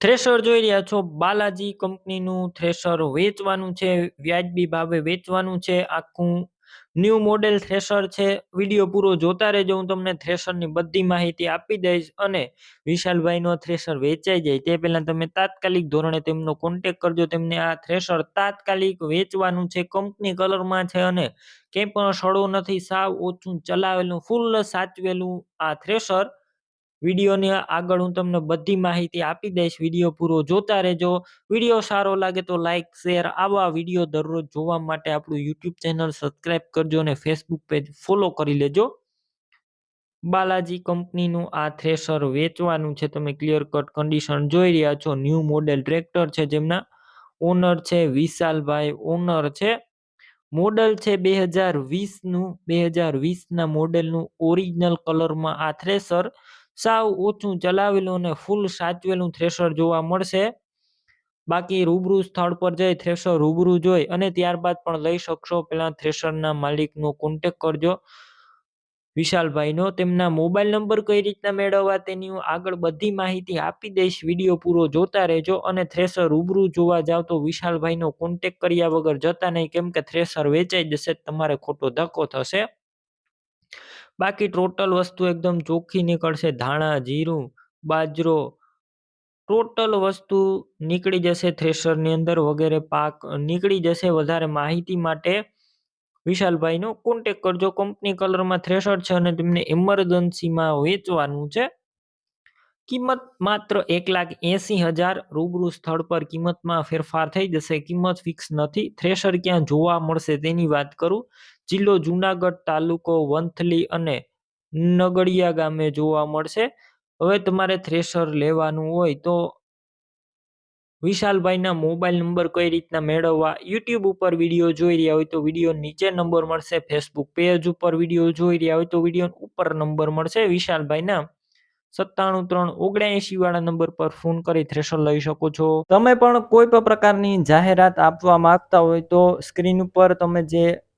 Thresher જોઈ રહ્યા છો. બાલાજી કંપનીનું થ્રેશર વેચવાનું છે, વ્યાજબી ભાવે વેચવાનું છે. આખું ન્યૂ મોડેલ થ્રેશર છે. વીડિયો પૂરો જોતા રહેજો. હું તમને થ્રેશરની બધી માહિતી આપી દઈશ અને વિશાલભાઈનો થ્રેશર વેચાઈ જાય. તે પહેલાં તમે તાત્કાલિક ધોરણે તેમનો કોન્ટેક કરજો. તેમને આ થ્રેશર તાત્કાલિક વેચવાનું છે. કંપની કલરમાં છે અને કંઈ પણ સડો નથી. સાવ ઓછું ચલાવેલું, ફૂલ સાચવેલું આ થ્રેશર વિડીયોની આગળ હું તમને બધી માહિતી આપી દઈશ. વીડિયો પૂરો જોતા રહેજો. વીડિયો સારો લાગે તો લાઈક શેર આવા વીડિયો દરરોજ જોવા માટે આપણું યુટ્યુબ ચેનલ સબસ્ક્રાઈબ કરજો અને ફેસબુક પેજ ફોલો કરી લેજો. બાલાજી કંપનીનું આ થ્રેશર વેચવાનું છે. તમે ક્લિયર કટ કન્ડિશન જોઈ રહ્યા છો. ન્યૂ મોડેલ ટ્રેક્ટર છે જેમના ઓનર છે વિશાલભાઈ ઓનર છે. મોડલ છે બે હજાર વીસનું બે હજાર વીસના મોડેલનું ઓરિજિનલ કલરમાં આ થ્રેશર સાવ ઓછું ચલાવેલું અને ફૂલ સાચવેલું થ્રેશર જોવા મળશે. બાકી રૂબરૂ સ્થળ પર જઈ થ્રેશર રૂબરૂ જોઈ અને ત્યારબાદ પણ લઈ શકશો. પેલા થ્રેશરના માલિકનો કોન્ટેક કરજો. વિશાલભાઈનો તેમના મોબાઈલ નંબર કઈ રીતના મેળવવા તેની હું આગળ બધી માહિતી આપી દઈશ. વીડિયો પૂરો જોતા રહેજો અને થ્રેશર રૂબરૂ જોવા જાવ તો વિશાલભાઈનો કોન્ટેક કર્યા વગર જતા નહીં. કેમ કે થ્રેશર વેચાઈ જશે, તમારે ખોટો ધક્કો થશે. બાકી ટોટલ વસ્તુ એકદમ ચોખ્ખી નીકળશે. ધાણા, જીરું, બાજરો, ટોટલ વસ્તુ નીકળી જશે થ્રેશરની અંદર વગેરે પાક નીકળી જશે. વધારે માહિતી માટે વિશાલભાઈનો કોન્ટેક કરજો. કંપની કલરમાં થ્રેશર છે અને તેમને ઇમરજન્સીમાં વેચવાનું છે. કિંમત માત્ર એક લાખ એસી હજાર રૂબરૂ સ્થળ પર કિંમતમાં ફેરફાર થઈ જશે. કિંમત ફિક્સ નથી. થ્રેશર ક્યાં જોવા મળશે તેની વાત કરું. જિલ્લો જુનાગઢ તાલુકો વંથલી અને નગડિયા ગામે જોવા મળશે. હવે તમારે થ્રેશર લેવાનું હોય તો વિશાલભાઈના મોબાઈલ નંબર કઈ રીતના મેળવવા, યુટ્યુબ ઉપર વીડિયો જોઈ રહ્યા હોય તો વીડિયો નીચે નંબર મળશે, ફેસબુક પેજ ઉપર વીડિયો જોઈ રહ્યા હોય તો વીડિયો ઉપર નંબર મળશે. વિશાલભાઈના સત્તાણું ત્રણ ઓગણએંશી વાળા નંબર પર ફોન કરી થ્રેશર લઈ શકો છો. તમે પણ કોઈ પણ પ્રકારની જાહેરાત આપવા માંગતા હોય તો સ્ક્રીન ઉપર તમે જે